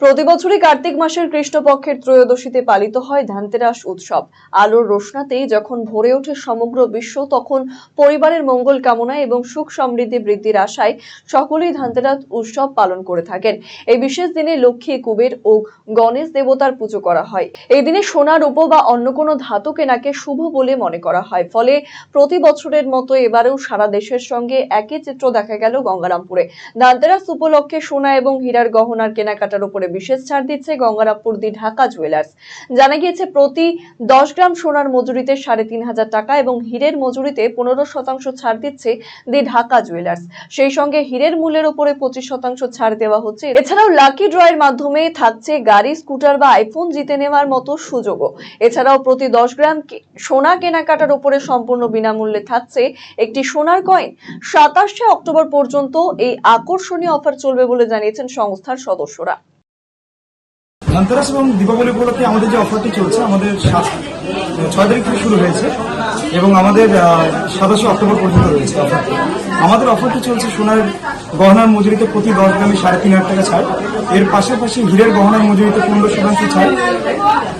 প্রতি বছরই কার্তিক মাসের কৃষ্ণপক্ষের ত্রয়োদশীতে পালিত হয় ধানতেরাস উৎসব। আলোর রোশনাতেই যখন ভরে ওঠে সমগ্র বিশ্ব, তখন পরিবারের মঙ্গল কামনায় এবং সুখ সমৃদ্ধি বৃদ্ধির আশায় সকলেই ধানতেরাস উৎসব পালন করে থাকেন। এই বিশেষ দিনে লক্ষ্মী, কুবের ও গণেশ দেবতার পুজো করা হয়। এই দিনে সোনা রূপো বা অন্য কোনো ধাতু কেনাকে শুভ বলে মনে করা হয়। ফলে প্রতি বছরের মতো এবারেও সারা দেশের সঙ্গে একই চিত্র দেখা গেল গঙ্গারামপুরে। ধানতেরাস উপলক্ষে সোনা এবং হীরার গহনার কেনাকাটার উপরে বিশেষ ছাড় দিচ্ছে গঙ্গারামপুর দি ঢাকা জুয়েলার্স। জানা গিয়েছে, প্রতি দশ গ্রাম সোনার মজুরিতে সাড়ে তিন হাজার টাকা এবং হীরের মজুরিতে পনেরো শতাংশ ছাড় দিচ্ছে দি ঢাকা জুয়েলার্স। সেই সঙ্গে হীরের মূল্যের উপরে পঁচিশ শতাংশ ছাড় দেওয়া হচ্ছে। এছাড়াও লাকি ড্রয়ের মাধ্যমে থাকছে গাড়ি, স্কুটার বা আইফোন জিতে নেওয়ার মতো সুযোগও। এছাড়াও প্রতি দশ গ্রাম সোনা কেনাকাটার উপরে সম্পূর্ণ বিনামূল্যে থাকছে একটি সোনার কয়েন। সাতাশে অক্টোবর পর্যন্ত এই আকর্ষণীয় অফার চলবে বলে জানিয়েছেন সংস্থার সদস্যরা। ধনতেরাস এবং দীপাবলি উপলক্ষে আমাদের যে অফারটি চলছে, আমাদের সাত- ছয় তারিখ থেকে শুরু হয়েছে এবং আমাদের সাতাশে অক্টোবর পর্যন্ত রয়েছে অফারটি। আমাদের অফারটি চলছে সোনার গহনার মজুরিতে প্রতি দশ গ্রামে সাড়ে তিন হাজার টাকা ছাড়। এর পাশাপাশি হীরের গহনার মজুরিতে পনেরো শতাংশ ছাড়।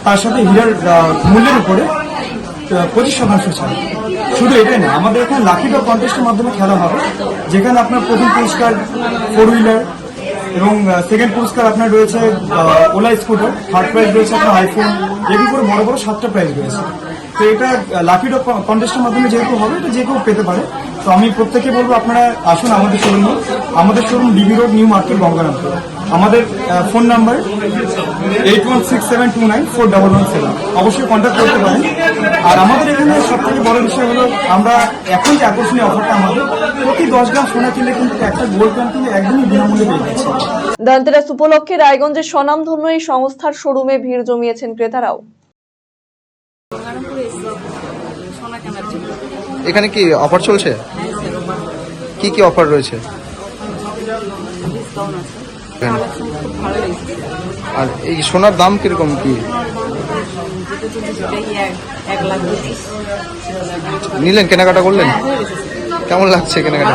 তার সাথে হীরার মূল্যের উপরে পঁচিশ শতাংশ ছাড়। শুধু এটাই না, আমাদের এখানে লাকি ড্র কন্টেস্টের মাধ্যমে খেলা হবে। যেখানে আপনার প্রথম পুরস্কার ফোর হুইলার এবং সেকেন্ড পুরস্কার আপনার রয়েছে ওলা স্কুটার থার্ড প্রাইজ রয়েছে আপনার আইফোন এরকম করে বড় বড় সাতটা প্রাইজ রয়েছে। তো এটা লাকি ডক কন্টেস্টের মাধ্যমে যেহেতু হবে এটা যে কেউ পেতে পারে। তো আমি প্রত্যেকে বলব, আপনারা আসুন আমাদের শোরুমে আমাদের showroom DB road new market Gangarampur. আমাদের phone number eight one six seven two nine four double one seven অবশ্যই কন্ট্যাক্ট করতে পারেন। আর আমাদের এখানে সব থেকে বড় বিষয় হলো আমরা এখন যে আকর্ষণীয় অফারটা আমাদের প্রতি দশ গ্রাম সোনা কিনলে কিন্তু একটা গোল্ড প্যান্ট কিনলে একদমই বিনামূল্যে পেয়ে যাচ্ছে। ধনতেরাস উপলক্ষে রায়গঞ্জের স্বনামধন্য এই সংস্থার শোরুমে ভিড় জমিয়েছেন ক্রেতারাও। এখানে কি অফার চলছে? হ্যাঁ কি কি অফার রয়েছে? আর এই সোনার দাম কীরকম কি? নিলেন কেনাকাটা করলেন? হ্যাঁ কেমন লাগছে কেনাকাটা?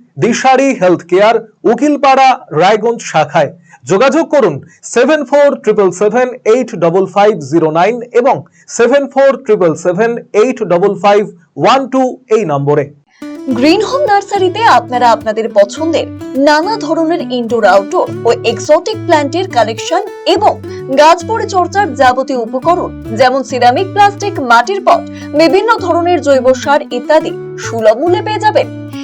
দিশারি হেলথ কেয়ার উকিলপাড়া রায়গঞ্জ শাখায়। যোগাযোগ করুন seven four triple seven eight double five zero nine এবং seven four triple seven eight double five one two এই নম্বরে। গ্রিন হোম নার্সারিতে আপনারা আপনাদের পছন্দের নানা ধরনের ইনডোর আউটডোর ও এক্সোটিক প্ল্যান্টের কালেকশন এবং গাছ পরিচর্যার যাবতীয় উপকরণ, যেমন সিরামিক প্লাস্টিক মাটির পট বিভিন্ন ধরনের জৈব সার ইত্যাদি সুলভ মূল্যে পেয়ে যাবেন।